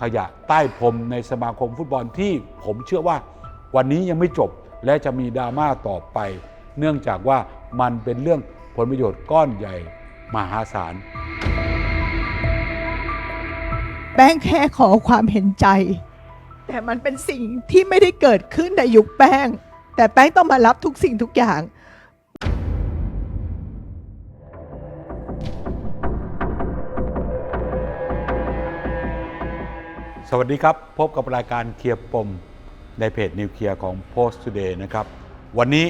ขยะใต้พรมในสมาคมฟุตบอลที่ผมเชื่อว่าวันนี้ยังไม่จบและจะมีดราม่าต่อไป เนื่องจากว่ามันเป็นเรื่องผลประโยชน์ก้อนใหญ่มหาศาลแป้งแค่ขอความเห็นใจ แต่มันเป็นสิ่งที่ไม่ได้เกิดขึ้นในยุคแป้ง แต่แป้งต้องมารับทุกสิ่งทุกอย่าง สวัสดีครับ พบกับรายการเคลียร์ปมในเพจนิวเคลียร์ของ Post Today นะครับ วันนี้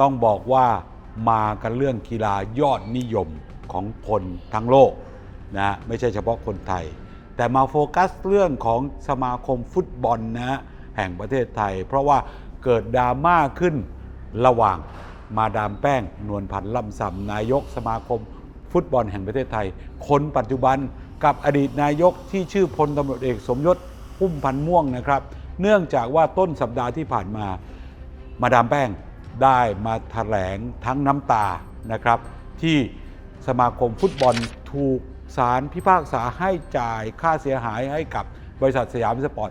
ต้องบอกว่ามากันเรื่องกีฬายอดนิยมของคนทั้งโลกนะฮะไม่ใช่เฉพาะคนไทย แต่มาโฟกัสเรื่องของสมาคมฟุตบอลนะฮะแห่งประเทศไทย เพราะว่าเกิดดราม่าขึ้นระหว่างมาดามแป้ง นวลพันธ์ล่ำซำนายกสมาคมฟุตบอลแห่งประเทศไทย คนปัจจุบัน กับอดีตนายกที่ชื่อพลตำรวจเอกสมยศพุ่มพันธ์ม่วงนะครับ เนื่องจากว่าต้นสัปดาห์ที่ผ่านมา มาดามแป้งได้มาแถลงทั้งน้ำตานะครับ ที่สมาคมฟุตบอลถูกศาลพิพากษาให้จ่ายค่าเสียหายให้กับบริษัทสยามสปอร์ต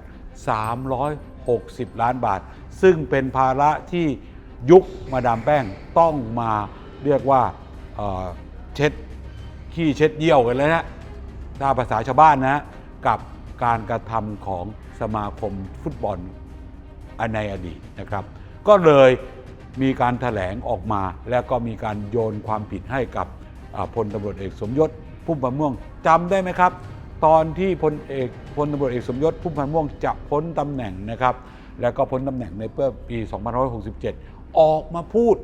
360 ล้านบาท ซึ่งเป็นภาระที่ยุคมาดามแป้งต้องมาเรียกว่าเอ่อเช็ดขี้เช็ดเยี่ยวกันเลยนะ ถ้าภาษาชาวบ้านนะกับการกระทำของสมาคมฟุตบอลในอดีตนะครับ ก็เลยมีการถแถลงออกมา แล้วก็มีการโยนความผิดให้กับพลตำรวจเอกสมยศพุ่มพันม่วงจำได้ไหมครับ ตอนที่พลเอกพลตำรวจเอกสมยศพุ่มพันม่วงจะพ้นตำแหน่งนะครับ แล้วก็พ้นตำแหน่งในเมื่อปี2567 ออกมาพูด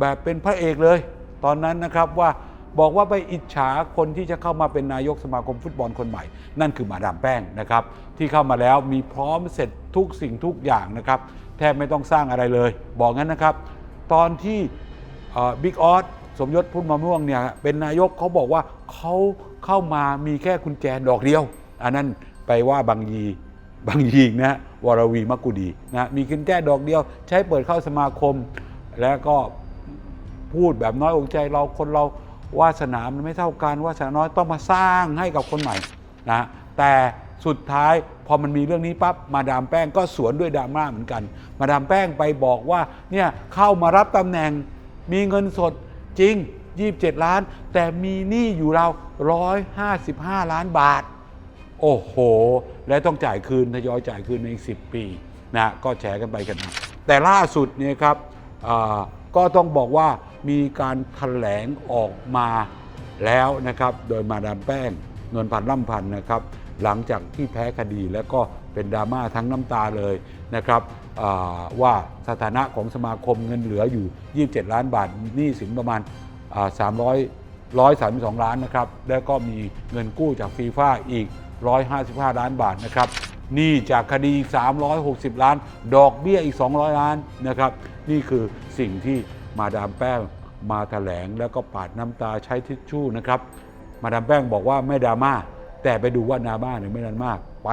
แบบเป็นพระเอกเลย ตอนนั้นนะครับว่า บอกว่าไปอิจฉาคนที่จะเข้ามาเป็นนายกสมาคมฟุตบอลคนใหม่ นั่นคือมาดามแป้งนะครับที่เข้ามาแล้วมีพร้อมเสร็จทุกสิ่งทุกอย่างนะครับแทบไม่ต้องสร้างอะไรเลย บอกงั้นนะครับ ตอนที่บิ๊กออสสมยศพุ่มมะม่วงเนี่ยเป็นนายกเขาบอกว่าเขาเข้ามามีแค่กุญแจดอกเดียว อันนั้นไปว่าบางยีบางยีนะวรวีมักกุดีนะมีกุญแจดอกเดียว ใช้เปิดเข้าสมาคม แล้วก็พูดแบบน้อยอกใจเราคนเรา วาสนามันไม่เท่ากันวาสนาน้อยต้องมาสร้างให้กับคนใหม่นะแต่สุดท้ายพอมันมีเรื่องนี้ปั๊บมาดามแป้งก็สวนด้วยดราม่าเหมือนกัน มาดามแป้งไปบอกว่าเนี่ยเข้ามารับตำแหน่งมีเงินสดจริง 27 ล้าน แต่มีหนี้อยู่เรา155 ล้านบาท โอ้โห และต้องจ่ายคืนทยอยจ่ายคืนในอีก10 ปีนะก็แชร์กันไปกันมาแต่ล่าสุดเนี่ยครับ ก็ต้องบอกว่ามีการถแถลงออกมาแล้วนะครับ โดยมาดามแป้งนวลพันธ์ล่ำพันธ์นะครับ หลังจากที่แพ้คดีแล้วก็เป็นดราม่าทั้งน้ำตาเลยนะครับว่าสถานะของสมาคมเงินเหลืออยู่ 27 ล้านบาทหนี้สินประมาณอ่า300 132 ล้านนะครับ แล้วก็มีเงินกู้จากฟีฟ่าอีก 155 ล้านบาทนะครับหนี่จากคดีอีก360 ล้าน ดอกเบี้ยอีก 200 ล้านนะครับ นี่คือ สิ่งที่มาดามแป้งมาแถลงแล้วก็ปาดน้ำตาใช้ทิชชู่นะครับ มาดามแป้งบอกว่าไม่ดราม่าแต่ไปดูว่าดราม่าหรือไม่ดราม่าไป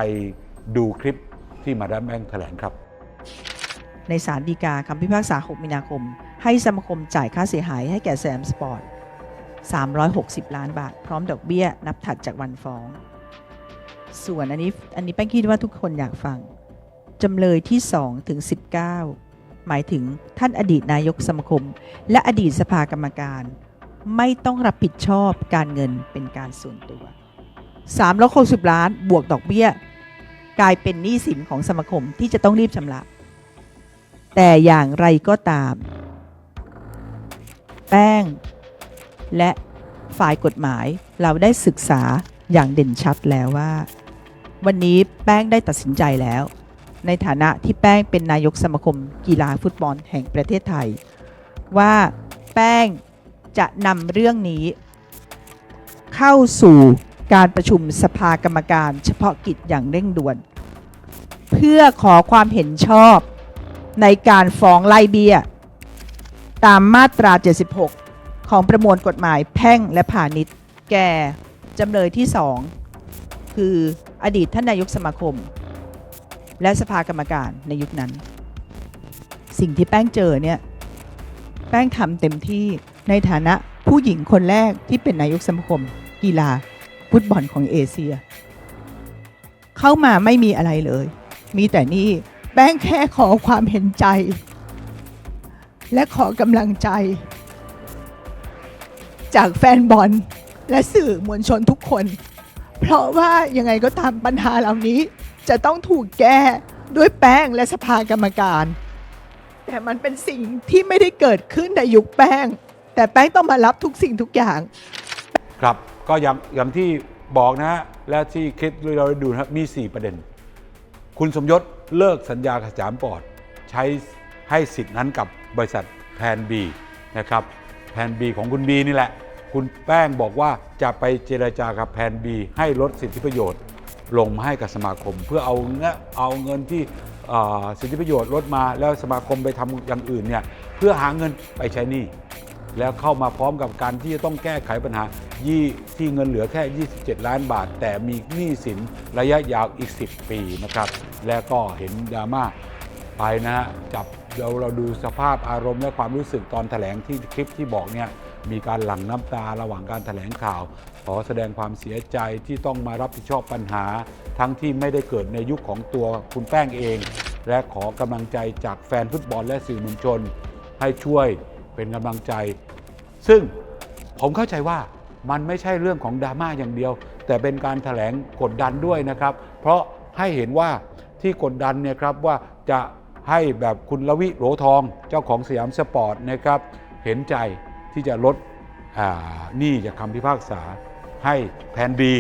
ดูคลิปที่มาดามแป้งแถลงครับ ในศาลฎีกาคำพิพากษา 6 มีนาคม ให้สมาคมจ่ายค่าเสียหายให้แก่แซมสปอร์ต 360 ล้านบาท พร้อมดอกเบี้ยนับถัดจากวันฟ้อง ส่วนอันนี้อันนี้แป้งคิดว่าทุกคนอยากฟังจำเลยที่ 2 ถึง 19 หมายถึงท่านอดีตนายกสมาคม และอดีตสภากรรมการ ไม่ต้องรับผิดชอบการเงินเป็นการส่วนตัว360ล้านบวกดอกเบี้ย กลายเป็นหนี้สินของสมาคมที่จะต้องรีบชำระ แต่อย่างไรก็ตาม แป้ง และฝ่ายกฎหมายเราได้ศึกษาอย่างเด่นชัดแล้วว่า วันนี้แป้งได้ตัดสินใจแล้ว ในฐานะที่แป้งเป็นนายกสมาคมกีฬาฟุตบอลแห่งประเทศไทย ว่าแป้งจะนำเรื่องนี้ เข้าสู่การประชุมสภากรรมการเฉพาะกิจอย่างเร่งด่วน เพื่อขอความเห็นชอบในการฟ้องไล่เบี้ย ตามมาตรา 76 ของประมวลกฎหมายแพ่งและพาณิชย์ แก่จำเลยที่2คืออดีตท่านนายกสมาคม และสภากรรมการในยุคนั้น สิ่งที่แป้งเจอเนี่ยแป้งทำเต็มที่ในฐานะผู้หญิงคนแรกที่เป็นนายกสมาคม กีฬาฟุตบอลของเอเชีย เข้ามาไม่มีอะไรเลย มีแต่นี่แป้งแค่ขอความเห็นใจ และขอกำลังใจ จากแฟนบอลและสื่อมวลชนทุกคน เพราะว่ายังไงก็ตามปัญหาเหล่านี้ จะต้องถูกแก้ด้วยแป้งและสภากรรมการ แต่มันเป็นสิ่งที่ไม่ได้เกิดขึ้นในยุคแป้ง แต่แป้งต้องมารับทุกสิ่งทุกอย่าง ครับก็ย่างอย่างที่บอกนะฮะและที่คลิปเราได้ดูนะครับมี 4 ประเด็น คุณสมยศเลิกสัญญากับสามปอร์ตใช้ให้สิทธินั้นกับบริษัทแพนบีนะครับแพนบีของคุณบีนี่แหละ คุณแป้งบอกว่าจะไปเจรจากับแพนบีให้ลดสิทธิประโยชน์ ลงมาให้กับสมาคม เพื่อเอาเงเอาเงินที่สิทธิประโยชน์ลดมาแล้วสมาคมไปทำอย่างอื่นเนี่ยเพื่อหาเงินไปใช้หนี้แล้วเข้ามาพร้อมกับการที่จะต้องแก้ไขปัญหายี่ที่เงินเหลือแค่ 27 ล้านบาท แต่มีหนี้สินระยะยาวอีก 10 ปีนะครับ แล้วก็เห็นดราม่าไปนะฮะจับเราเราดูสภาพอารมณ์และความรู้สึกตอนแถลงที่คลิปที่บอกเนี่ยมีการหลั่งน้ำตาระหว่างการแถลงข่าว อแสดงความเสียใจที่ต้องมารับผิดชอบปัญหา ทั้งที่ไม่ได้เกิดในยุคของตัวคุณแป้งเอง และขอกำลังใจจากแฟนฟุตบอลและสื่อมวลชน ให้ช่วยเป็นกำลังใจ ซึ่งผมเข้าใจว่ามันไม่ใช่เรื่องของดราม่าอย่างเดียว แต่เป็นการถแถลงกดดันด้วยนะครับ เพราะให้เห็นว่าที่กดดันเนี่ยครับว่าจะให้แบบคุณลวิโหลทองเจ้าของสยามสปอร์ตนะครับ เห็นใจที่จะลดหนี้จากคำพิพากษา ให้แพนบี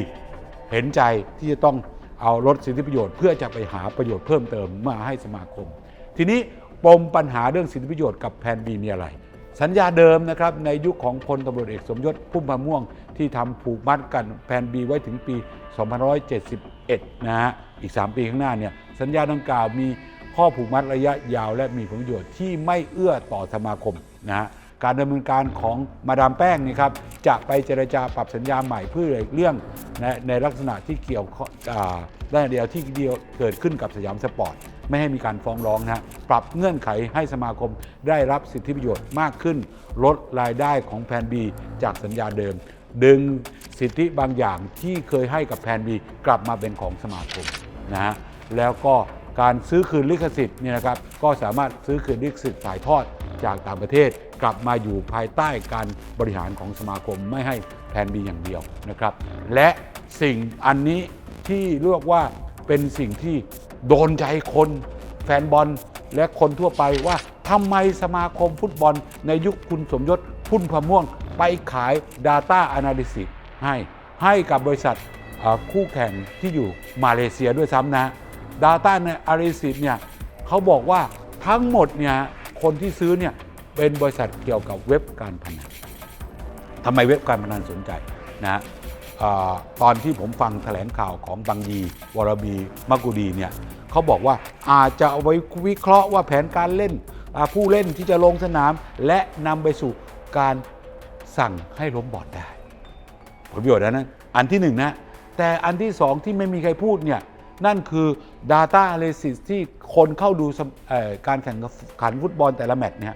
เห็นใจที่จะต้องเอาลดสิทธิประโยชน์เพื่อจะไปหาประโยชน์เพิ่มเติมมาให้สมาคม ทีนี้ปมปัญหาเรื่องสิทธิประโยชน์กับแพนบีมีอะไร สัญญาเดิมนะครับในยุคของพลตำรวจเอกสมยศพุ่มพวงม่วงที่ทำผูกมัดกันแผนบีไว้ถึงปี 2571 นะฮะอีก 3 ปีข้างหน้าเนี่ยสัญญาดังกล่าวมีข้อผูกมัดระยะยาวและมีผลประโยชน์ที่ไม่เอื้อต่อสมาคมนะฮะ การดำเนินการของมาดามแป้งนี่ครับจะไปเจรจาปรับสัญญาใหม่เพื่อเรื่องนในลักษณะที่เกี่ยวข้องอ่าได้เดียวที่เดียวเกิดขึ้นกับสยามสปอร์ตไม่ให้มีการฟ้องร้องนะฮะปรับเงื่อนไขให้สมาคมได้รับสิทธิประโยชน์มากขึ้น ลดรายได้ของแพนบีจากสัญญาเดิม ดึงสิทธิบางอย่างที่เคยให้กับแพนบีกลับมาเป็นของสมาคมนะฮะแล้วก็การซื้อคืนลิขสิทธิ์เนี่ยนะครับก็สามารถซื้อคืนลิขสิทธิ์ถ่ายทอด จากต่างประเทศ กลับมาอยู่ภายใต้การบริหารของสมาคมไม่ให้แพนบีอย่างเดียวนะครับ และสิ่งอันนี้ที่เรียกว่าเป็นสิ่งที่โดนใจคนแฟนบอลและคนทั่วไปว่าทำไมสมาคมฟุตบอล ในยุคคุณสมยศพุ่นพะม่วง ไปขาย Data Analysis ให้ให้กับบริษัทคู่แข่งที่อยู่มาเลเซียด้วยซ้ำนะ Data Analysis เนี่ยเขาบอกว่าทั้งหมดเนี่ย คนที่ซื้อเนี่ยเป็นบริษัทเกี่ยวกับเว็บการพนันทำไมเว็บการพนันสนใจนะฮะอตอนที่ผมฟังแถลงข่าวของบังยีวรบีมักกุดีเนี่ยเขาบอกว่าอาจจะเอาไว้วิเคราะห์ว่าแผนการเล่นผู้เล่นที่จะลงสนาม และนำไปสู่การสั่งให้ล้มบอดได้ ผลประโยชน์นนั้นอันที่หนึ่งนะแต่อันที่สองที่ไม่มีใครพูดเนี่ย นั่นคือ Data Analysis ที่คนเข้าดูการแข่งขันฟุตบอลแต่ละแมตช์เนี่ย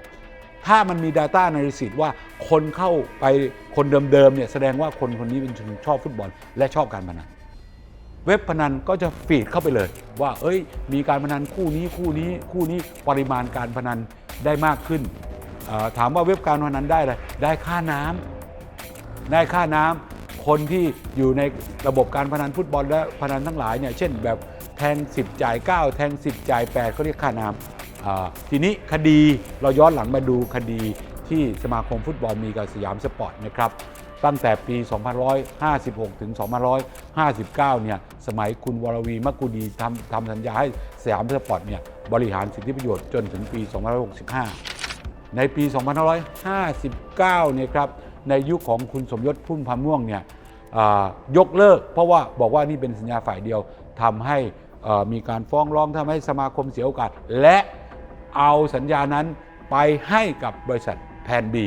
ถ้ามันมี Data Analysis ว่าคนเข้าไปคนเดิมๆเนี่ยแสดงว่าคนคนนี้เป็นคนชอบฟุตบอล และชอบการพนันเว็บพนันก็จะฟีดเข้าไปเลย ว่า เอ้ย มีการพนันคู่นี้คู่นี้คู่นี้ปริมาณการพนันได้มากขึ้น ถามว่าเว็บการพนันได้อะไรได้ค่าน้ำได้ค่าน้ำ คนที่อยู่ในระบบการพนันฟุตบอลและพนันทั้งหลายเนี่ยเช่นแบบแทง 10 จ่าย 9 แทง 10 จ่าย8เขาเรียกค่าน้ำทีนี้คดีเราย้อนหลังมาดูคดีที่สมาคมฟุตบอลมีกับสยามสปอร์ตนะครับตั้งแต่ปี 2556 ถึง 2559 เนี่ย สมัยคุณวรวีมักกุดีทำทำสัญญาให้สยามสปอร์ตเนี่ย บริหารสิทธิประโยชน์จนถึงปี 2565 ในปี 2559 เนี่ยครับ ในยุคของคุณสมยศพุ่มพวงม่วงเนี่ยยกเลิก เพราะว่าบอกว่านี่เป็นสัญญาฝ่ายเดียวทำให้มีการฟ้องร้องทำให้สมาคมเสียโอกาส และเอาสัญญานั้นไปให้กับบริษัทแพนบี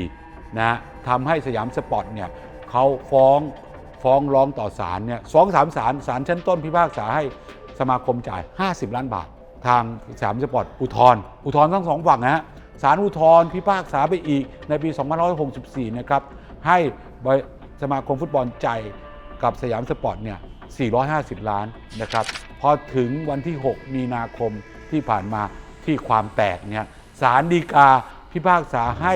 นะทำให้สยามสปอร์ตเนี่ยเขาฟ้องฟ้องร้องต่อศาลเนี่ยสองสามศาลศาลชั้นต้นพิพากษาให้สมาคมจ่าย 50 ล้านบาท ทางสยามสปอร์ตอุทธรอุทธร์ทั้งสองฝั่งนะฮะศาลอุทธรพิพากษาไปอีกในปี 2564 นะครับ ให้สมาคมฟุตบอลใจกับสยามสปอร์ตเนี่ย 450 ล้านนะครับ พอถึงวันที่ 6 มีนาคมที่ผ่านมาที่ความแตกเนี่ยศาลฎีกาพิพากษาให้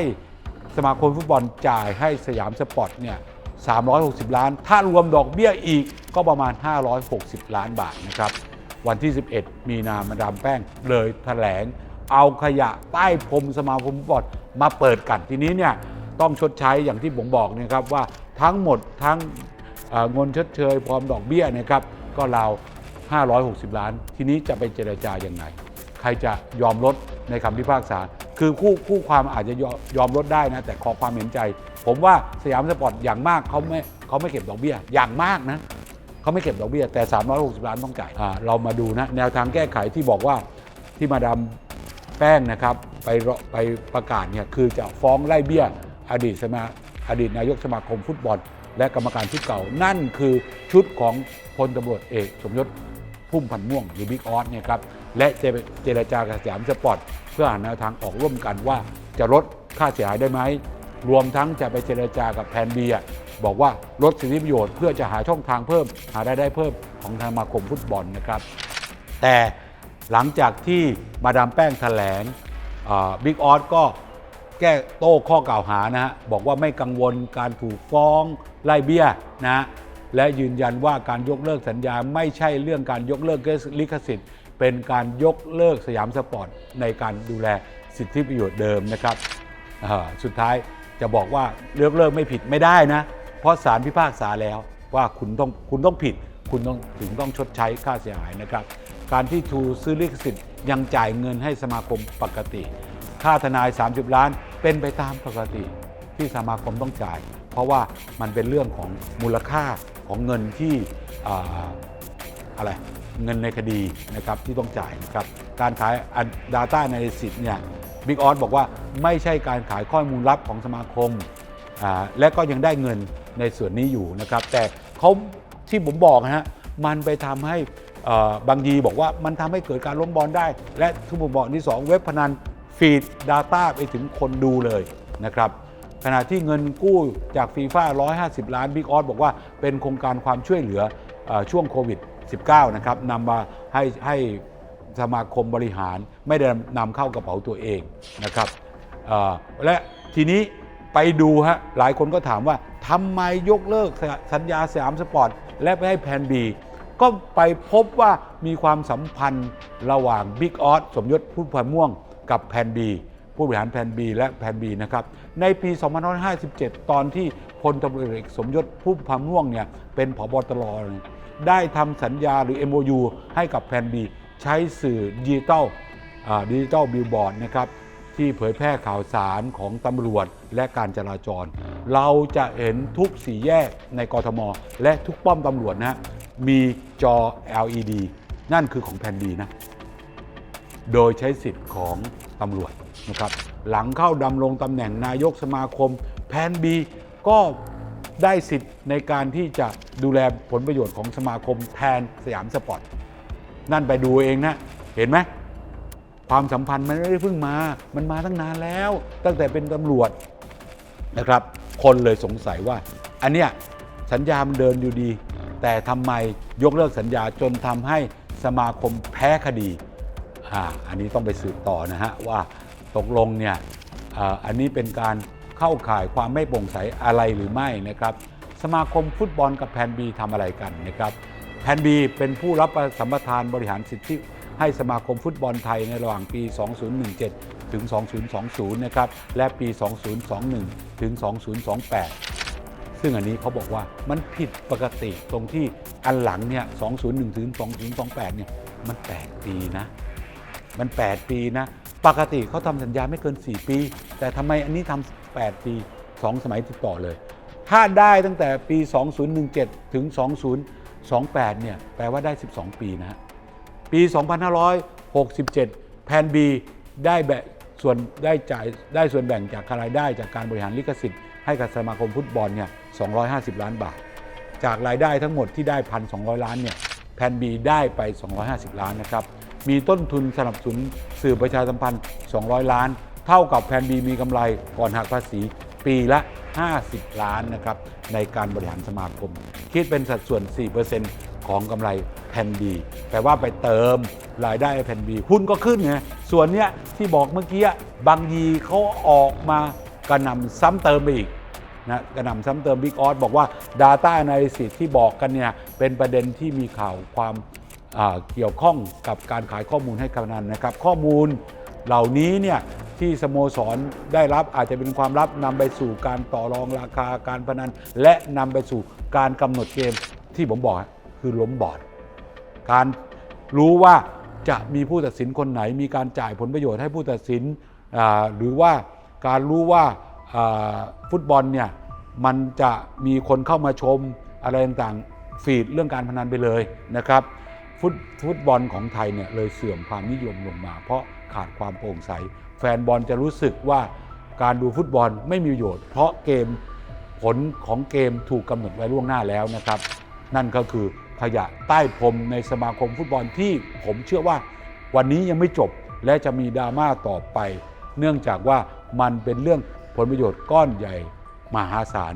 สมาคมฟุตบอลจ่ายให้สยามสปอร์ตเนี่ย 360 ล้าน ถ้ารวมดอกเบี้ยอีกก็ประมาณ 560 ล้านบาทนะครับ วันที่ 11 มีนามาดามแป้งเลยแถลง เอาขยะใต้พรมสมาคมฟุตบอลมาเปิดกันทีนี้เนี่ย ต้องชดใช้อย่างที่ผมบอกนยครับว่าทั้งหมดทั้งเอ่อเงินชดเชยพร้อมดอกเบี้ยนะครับก็ราว560 ล้าน ทีนี้จะไปเจรจาอยังไง ใครจะยอมลดในคำพิพากษา คือคู่คู่ความอาจจะยอมลดได้นะ แต่ขอความเห็นใจ ผมว่าสยามสปอร์ตอย่างมากเขาไม่เขาไม่เก็บดอกเบี้ย อย่างมากนะเขาไม่เก็บดอกเบี้ย แต่ 360 ล้านต้องจ่ายอ่เรามาดูนะ แนวทางแก้ไขที่บอกว่าที่มาดามแป้งนะครับ ไปรไปประกาศเนี่ยคือจะฟ้องไล่เบี้ย อดีตสมาอดีตนายกสมาคมฟุตบอล และกรรมการชุดเก่า นั่นคือชุดของพลตำรวจเอกสมยศพุ่มพันม่วงหรือบิ๊กออสเนี่ยครับและเจรจากับสยามสปอร์ตเพื่อหาแนวทางออกร่วมกันว่าจะลดค่าเสียหายได้ไหมรวมทั้งจะไปเจรจากับแพนเบียบอกว่าลดสิทธิประโยชน์เพื่อจะหาช่องทางเพิ่ม หารายได้เพิ่มของทางสมาคมฟุตบอลนะครับ แต่หลังจากที่มาดามแป้งแถลงบิ๊กออสก็ แก้โต้ข้อกล่าวหานะฮะบอกว่าไม่กังวลการถูกฟ้องไล่เบี้ยนะฮะและยืนยันว่าการยกเลิกสัญญาไม่ใช่เรื่องการยกเลิกลิขสิทธิ์ เป็นการยกเลิกสยามสปอร์ตในการดูแลสิทธิประโยชน์เดิมนะครับสุดท้ายจะบอกว่าเลิกเลิกไม่ผิดไม่ได้นะ เพราะศาลพิพากษาแล้วว่าคุณต้องคุณต้องผิด คุณต้องถึงต้องชดใช้ค่าเสียหายนะครับ การที่ทูซื้อลิขสิทธิ์ยังจ่ายเงินให้สมาคมปกติ ค่าทนาย 30 ล้าน เป็นไปตามปกติที่สมาคมต้องจ่าย เพราะว่ามันเป็นเรื่องของมูลค่าของเงินที่ออะไรเงินในคดีนะครับที่ต้องจ่ายนะครับการขาย Data Analysis เนี่ยบิ๊กออสบอกว่าไม่ใช่การขายข้อมูลลับของสมาคม และก็ยังได้เงินในส่วนนี้อยู่นะครับ แต่เขาที่ผมบอกนะฮะมันไปทำให้บางยีบอกว่ามันทำให้เกิดการล้มบอลได้ และที่ผมบอกที่ 2 เว็บพนัน ฟีด Data ไปถึงคนดูเลยนะครับขณะที่เงินกู้จากฟีฟ่า150 ล้านบิ๊กออสบอกว่าเป็นโครงการความช่วยเหลืออช่วงโควิด 19 นะครับนำมาให้ให้สมาคมบริหารไม่ได้นำเข้ากระเป๋าตัวเองนะครับและทีนี้ไปดูฮะหลายคนก็ถามว่าทำไมยกเลิกสัญญาสยามสปอร์ต และไปให้แพนบีก็ไปพบว่ามีความสัมพันธ์ระหว่างบิ๊กออสสมยศพุทธพันม่วง กับแพนบีผู้บริหารแพนบีและแพนบีนะครับ ในปี 2557 ตอนที่พลตำรวจเอกสมยศพุ่มพันธ์ม่วงเนี่ยเป็นผบตรได้ทำสัญญาหรือ MOU ให้กับแพนบีใช้สื่อดิจิตอลดิจิตอลบิลบอร์ดนะครับที่เผยแพร่ข่าวสารของตำรวจและการจราจร เราจะเห็นทุกสี่แยกในกรทม และทุกป้อมตำรวจนะฮะมีจอ LED นั่นคือของแพนบีนะ โดยใช้สิทธิ์ของตำรวจนะครับหลังเข้าดำรงตำแหน่งนายกสมาคม แพนบีก็ได้สิทธิ์ในการที่จะดูแลผลประโยชน์ของสมาคมแทนสยามสปอร์ตนั่นไปดูเองนะเห็นไหมความสัมพันธ์มันไม่ได้เพิ่งมา มันมาตั้งนานแล้ว ตั้งแต่เป็นตำรวจนะครับ คนเลยสงสัยว่า อันเนี้ยสัญญามันเดินอยู่ดี แต่ทำไมยกเลิกสัญญาจนทำให้สมาคมแพ้คดี อันนี้ต้องไปสืบต่อนะฮะว่าตกลงเนี่ยอันนี้เป็นการเข้าข่ายความไม่โปร่งใสอะไรหรือไม่นะครับ สมาคมฟุตบอลกับแพนบีทำอะไรกันนะครับแพนบีเป็นผู้รับสัมปทานบริหารสิทธิให้สมาคมฟุตบอลไทยในระหว่างปี 2017 ถึง 2020 นะครับ และปี 2021 ถึง 2028 ซึ่งอันนี้เขาบอกว่ามันผิดปกติตรงที่อันหลังเนี่ย 201ถึง 2028 เนี่ย มัน8ปีนะ มัน 8 ปีนะ ปกติเขาทำสัญญาไม่เกิน 4 ปี แต่ทำไมอันนี้ทำ8 ปี 2 สมัยติดต่อเลย ถ้าได้ตั้งแต่ปี 2017 ถึง 2028 เนี่ย แปลว่าได้ 12 ปีนะฮะ ปี 2567แพนบีได้แบ่ส่วนได้จ่ายได้ส่วนแบ่งจากรายได้จากการบริหารลิขสิทธิ์ ให้กับสมาคมฟุตบอลเนี่ย 250 ล้านบาท จากรายได้ทั้งหมดที่ได้ 1,200 ล้านเนี่ยแพนบีได้ไป 250 ล้านนะครับ มีต้นทุนสนับสนุนสื่อประชาสัมพันธ์ 200 ล้าน เท่ากับแพนบีมีกำไรก่อนหักภาษีปีละ 50 ล้านนะครับในการบริหารสมาคม คิดเป็นสัดส่วน 4%ของกำไรแผ่นบีแปลว่าไปเติมรายได้แผ่นบีหุ้นก็ขึ้นไงส่วนเนี้ยที่บอกเมื่อกี้บางยีเขาออกมากระนำซ้ำเติมไปอีกนะกระนำซ้ำเติมบิ๊กออสบอกว่า Data Analysis ที่บอกกันเนี่ยเป็นประเด็นที่มีข่าวความ เกี่ยวข้องกับการขายข้อมูลให้กำนันนะครับ ข้อมูลเหล่านี้เนี่ยที่สโมสรได้รับอาจจะเป็นความลับนำไปสู่การต่อรองราคาการพนัน และนำไปสู่การกำหนดเกมที่ผมบอกคือล้มบอร์ดการรู้ว่าจะมีผู้ตัดสินคนไหน มีการจ่ายผลประโยชน์ให้ผู้ตัดสินหรือว่าการรู้ว่าอ่าฟุตบอลเนี่ยมันจะมีคนเข้ามาชมอะไรต่างๆ ฟีดเรื่องการพนันไปเลยนะครับ ฟุตฟุตบอลของไทยเนี่ยเลยเสื่อมความนิยมลงมา เพราะขาดความโปร่งใส แฟนบอลจะรู้สึกว่าการดูฟุตบอลไม่มีประโยชน์ เพราะเกมผลของเกมถูกกำหนดไว้ล่วงหน้าแล้วนะครับ นั่นก็คือขยะใต้พรมในสมาคมฟุตบอลที่ผมเชื่อว่าวันนี้ยังไม่จบและจะมีดราม่าต่อไป เนื่องจากว่ามันเป็นเรื่องผลประโยชน์ก้อนใหญ่มหาศาล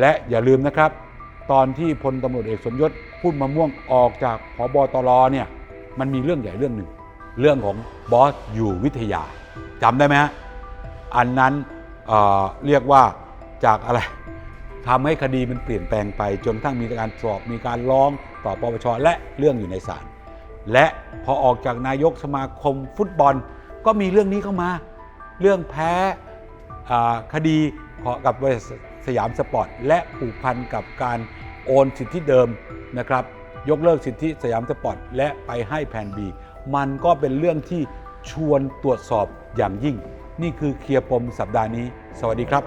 และอย่าลืมนะครับ ตอนที่พลตำรวจเอกสมยศพูดมะม่วงออกจากพบตรเนี่ยมันมีเรื่องใหญ่เรื่องหนึ่ง เรื่องของบอสอยู่วิทยาจำได้ไหมฮะอันนั้นเเรียกว่าจากอะไรทำให้คดีมันเปลี่ยนแปลงไปจนกระทั่งมีการสอบมีการร้องต่อปปชและเรื่องอยู่ในศาลและพอออกจากนายกสมาคมฟุตบอล ก็มีเรื่องนี้เข้ามา เรื่องแพ้คดีกับบริษัท สยามสปอร์ต และผูกพันกับการโอนสิทธิเดิมนะครับยกเลิกสิทธิสยามสปอร์ต และไปให้แผนบีมันก็เป็นเรื่องที่ชวนตรวจสอบอย่างยิ่ง นี่คือเคลียร์ปมสัปดาห์นี้ สวัสดีครับ